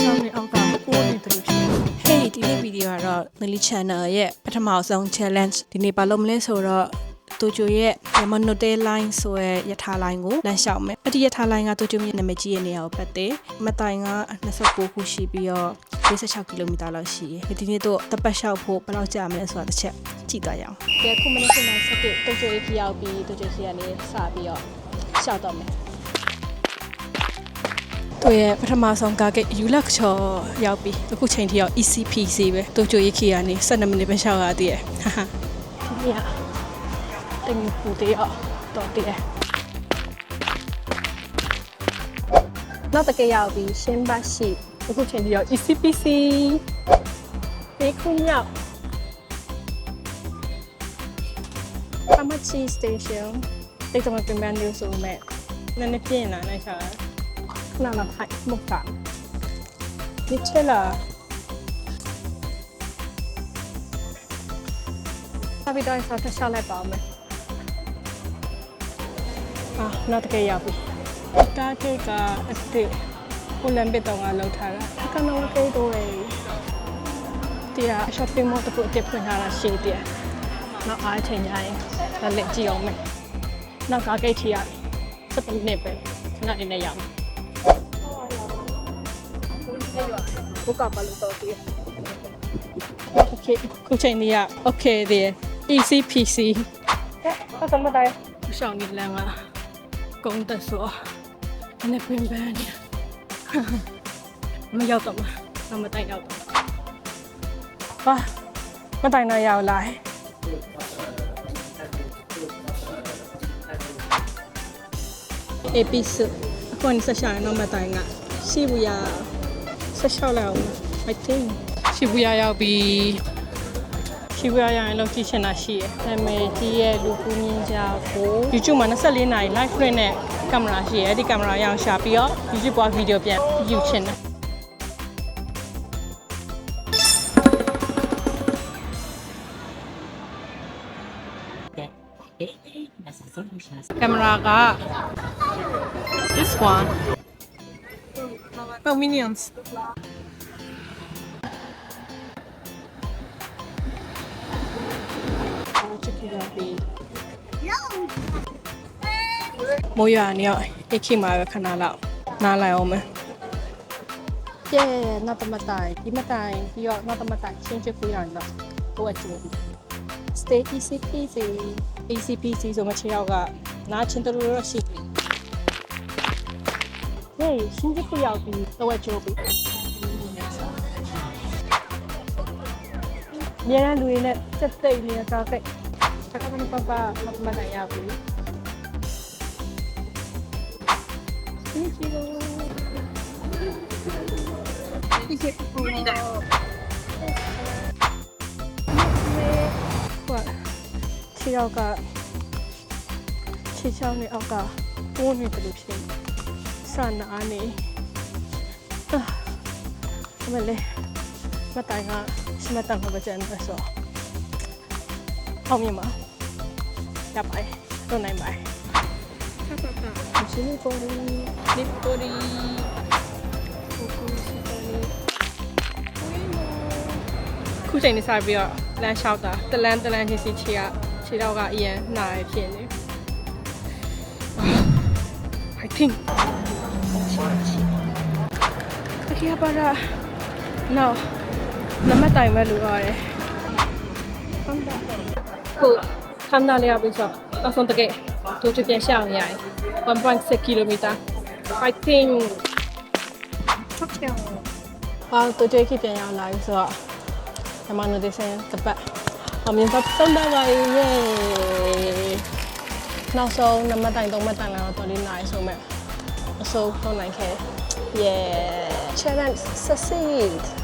ချောင်းနဲ့အောက်ကကိုယ်နေတယ်လို့ဖြစ်နေ Hey ဒီနေ့ဗီဒီယိုကတော့ Nelly Channel ရဲ့ပထမဆုံး challenge ဒီနေ့ဘာလုပ်မလဲဆိုတော့တိုဂျိုရဲ့ Monote Line ဆိုရဲယထာ line ကိုလမ်းလျှောက်မယ်။အဒီယထာ line ကတိုဂျိုရဲ့နာမည်ကြီးရဲ့နေရာကိုပတ်တယ်။မတိုင်က29ခုရှိပြီးတော့46ကီလိုမီတာလောက်ရှိရယ်။ဒီနေ့တော့တပတ်လျှောက်ဖို့ဘယ်လောက်ကြာမလဲဆိုတာတစ်ချက်ကြည့်သွားရအောင်။ကဲခုမနေ့ကမှဆက်တဲ့တိုဂျိုရဲ့ခီရောက်ပြီးတိုဂျိုစီကနေစပြီးတော့လျှောက်တော့မယ်။ သူရဲ့ပထမဆုံးကားဂိတ်ယူလက်ချော်ရောက်ပြီးအခုချိန်ထိရောက် ECPC ပဲတိုဂျိုရခီကနေ12မိနစ်ပဲရှောက်ရသေးတယ်ဟာဟာဒီကတင်ပူတေးတော့တော်တည်းနောက်တစ်ကရောက်ပြီးရှင်းပါရှိအခုချိန်ထိရောက် ECPC ဘေးခုမြောက်အမချီ station တိတ်တမပြင်ပန်းလို့ဆိုမဲ့နည်းနည်းပြင်းလာနေချာ ခဏလောက်ထိုက်မှုတ်တာဒီချက်လာအဘိတိုင်းဆောက်တစ်ချက်လိုက်ပါဦးမယ်အာနောက်တစ်ကရောက်ပြီတားကိတ်ကအစ်စ်ကိုလမ်းပစ်တော့ငါလောက်ထားတာအခဏတော့ကိတ်တော့လေတရား shopping mall တစ်ခုအစ်ဖွင့်ထားတာရှိတယ်နောက်အားချိန်ညရင်လည်းလက်ကြည့်အောင်မယ်နောက်ကားဂိတ်ထီရ7မိနစ်ပဲခဏလေးနဲ့ရောက်မ ဘုကပါလို့တော့ဒီ Okay ခုချိန်နေရ Okay ဒီ easy PC အဲ့ဆက်မတိုင်းရှောင်းနေလမ်းမှာကုန်းတက်ဆိုနည်းပင်ပန်းနေမရောက်တော့မှာမတိုင်းတော့ပါမတိုင်းတော့ရအောင်လာเอพิสุคนสชาโนมาตายงะชิบุยา 16လောက် I think ရှီဘူယာရောက်ပြီးရှီဘူယာရောက်ရင်လောက်ကြည့်ချင်တာရှိရယ်နာမည်ကြီးရဲ့လူကူးမြင့်ကြောက်ကို YouTube မှာ24နာရီ live stream နဲ့ကင်မရာရှိရယ်အဲ့ဒီကင်မရာရောင်းရှာပြီးတော့ YouTube ပေါ်ဗီဒီယိုပြန်ယူချင်တယ်ကင်မရာက this one Oh minions မိုးရွာနေရောအိတ်ခိမှာပဲခဏလောက်နားလိုက်အောင်မယ်ကျဲနောက်တမတိုင်ဒီမတိုင်ပြီးတော့နောက်တမတိုင်ချင်းချစ်ခွေးရတော့ဟိုအကျိုး stay easy peasy easy peasy ဆိုမှချေရောက်ကနားချင်းတလူတော့ရှိပြီဟေးချင်း ချစ်ခွေးရောက်ပြီးတော့အကျိုးပြီမြန်ရန်လူတွေနဲ့စက်သိမ့်နေတာကဲတခါမှပပမမနိုင်ရဘူး Thank you. What? ခြေရောက်ကခြေချောင်းနဲ့အောက်ကပိုးနေတယ်လို့ဖြစ်နေစနာနေ အာအမလေးမတိုင်ကစမတိုင်မှာကြံနေဆိုအောင်မြင်ပါရပါတယ်တော့နိုင်ပါတယ် Sini Pori, Lip Pori, Kuku Sipori. ခုချိန်နေစပြီးတော့လမ်းလျှောက်တာတလန်းတလန်းချင်းစီခြေကခြေတော့ကအရင်နှာရဖြစ်နေ I think တကယ်ပါလား no နမတိုင်မဲ့လူရတယ်ဟမ်ဒါခုခမ်းနာလေးရပြီဆိုတော့ဆုံးတကယ်တို့ချပြန်ရှောင်းရရင်1.6 km I think ဟုတ်ကဲ့ဟာတို့ချခိပြန်ရောက်လာပြီဆိုတော့ဓမ္မနိုဒေဆန်တပတ်အမြင်တော့သုံးပါပါရဲ့နောက်ဆုံးနမတိုင်သုံးမတိုင်လာတော့တော်လေးနိုင်ဆုံးမဲ့အစိုးဆုံးနိုင်ခဲ့ yeah challenge succeed